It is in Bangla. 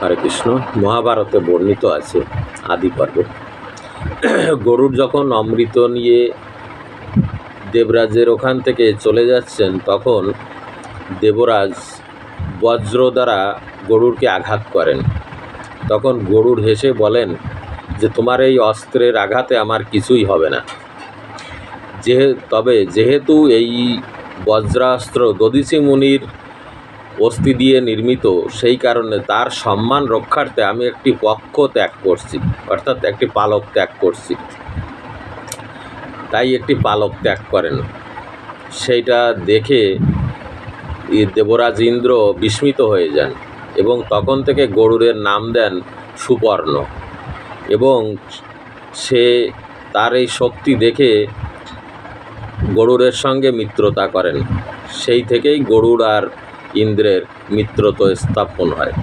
হরে কৃষ্ণ, মহাভারতে বর্ণিত আছে আদি পর্বে। গরুর যখন অমৃত নিয়ে দেবরাজের ওখান থেকে চলে যাচ্ছেন, তখন দেবরাজ বজ্র দ্বারা গরুরকে আঘাত করেন। তখন গরুর হেসে বলেন যে, তোমার এই অস্ত্রের আঘাতে আমার কিছুই হবে না। যেহে, তবে যেহেতু এই বজ্রাস্ত্র দদিচি মুনির অস্থি দিয়ে নির্মিত, সেই কারণে তার সম্মান রক্ষার্থে আমি একটি পক্ষ ত্যাগ করছি, অর্থাৎ একটি পালক ত্যাগ করছি। তাই একটি পালক ত্যাগ করেন। সেইটা দেখে দেবরাজ ইন্দ্র বিস্মিত হয়ে যান এবং তখন থেকে গরুরের নাম দেন সুপর্ণ এবং সে তার এই শক্তি দেখে গরুরের সঙ্গে মিত্রতা করেন। সেই থেকেই গরুর আর ইন্দ্রের মিত্রতা স্থাপন হয়।